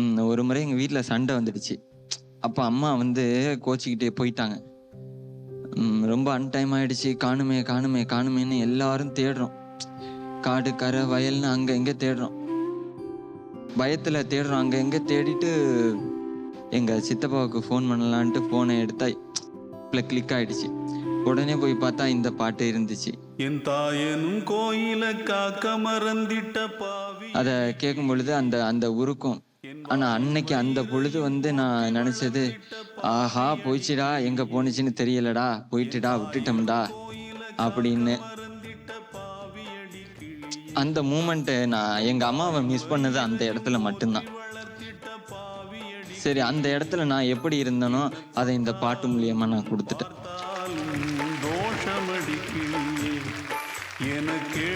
ம், ஒரு முறை எங்கள் வீட்டில் சண்டை வந்துடுச்சு. அப்போ அம்மா வந்து கோச்சிக்கிட்டே போயிட்டாங்க. ரொம்ப அன்டைம் ஆயிடுச்சு. காணுமே காணுமே காணுமேன்னு எல்லாரும் தேடுறோம். காடு கரை வயல்னு அங்கே இங்கே தேடுறோம். பயத்தில் தேடுறோம். அங்கே எங்கே தேடிட்டு எங்கள் சித்தப்பாவுக்கு ஃபோன் பண்ணலான்ட்டு ஃபோனை எடுத்தா கிளிக் ஆயிடுச்சு. உடனே போய் பார்த்தா இந்த பாட்டு இருந்துச்சு. என் தாயனும் கோயில காக்க மறந்திட்ட பாவி. அதை கேட்கும் பொழுது அந்த அந்த உருக்கம் ஆனால் அன்னைக்கு அந்த பொழுது வந்து நான் நினச்சது ஆஹா போயிச்சுடா எங்கே போனுச்சுன்னு தெரியலடா போயிட்டுடா விட்டுட்டோம்டா அப்படின்னு. அந்த மூமெண்ட்டு நான் எங்கள் அம்மாவை மிஸ் பண்ணது அந்த இடத்துல மட்டும்தான். சரி அந்த இடத்துல நான் எப்படி இருந்தேனோ அதை இந்த பாட்டு மூலியமாக நான் கொடுத்துட்டேன். எனக்கு